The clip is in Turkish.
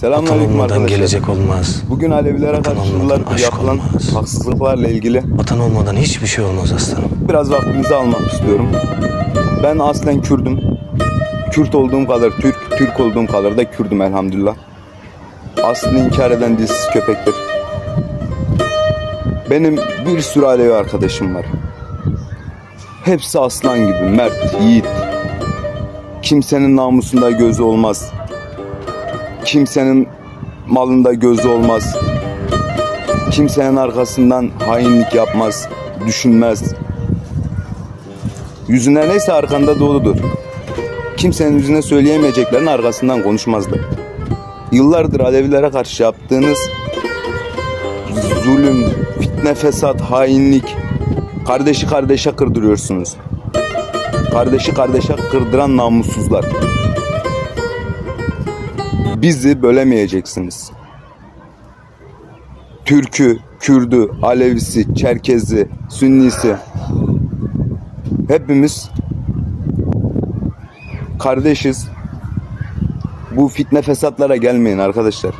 Selamünaleyküm arkadaşlar. gelecek olmaz. Bugün Alevilere Vatan karşı olmadan yıllardır aşk yapılan olmaz. haksızlıklarla ilgili Vatan olmadan hiçbir şey olmaz aslanım. biraz vaktinizi almak istiyorum. Ben aslen Kürdüm. Kürt olduğum kadar Türk, Türk olduğum kadar da Kürdüm elhamdülillah. Aslını inkar eden dilsiz köpektir. Benim bir sürü Alevi arkadaşım var. Hepsi aslan gibi, mert, yiğit. Kimsenin namusunda gözü olmaz. Kimsenin malında gözü olmaz. Kimsenin arkasından hainlik yapmaz, düşünmez. Yüzüne neyse arkanda doludur. Kimsenin yüzüne söyleyemeyeceklerin arkasından konuşmazlar. Yıllardır Alevilere karşı yaptığınız zulüm, fitne, fesat, hainlik, kardeşi kardeşe kırdırıyorsunuz. Kardeşi kardeşe kırdıran namussuzlar. Bizi bölemeyeceksiniz. Türkü, Kürdü, Alevisi, Çerkezi, Sünnisi hepimiz kardeşiz. Bu fitne fesatlara gelmeyin arkadaşlar.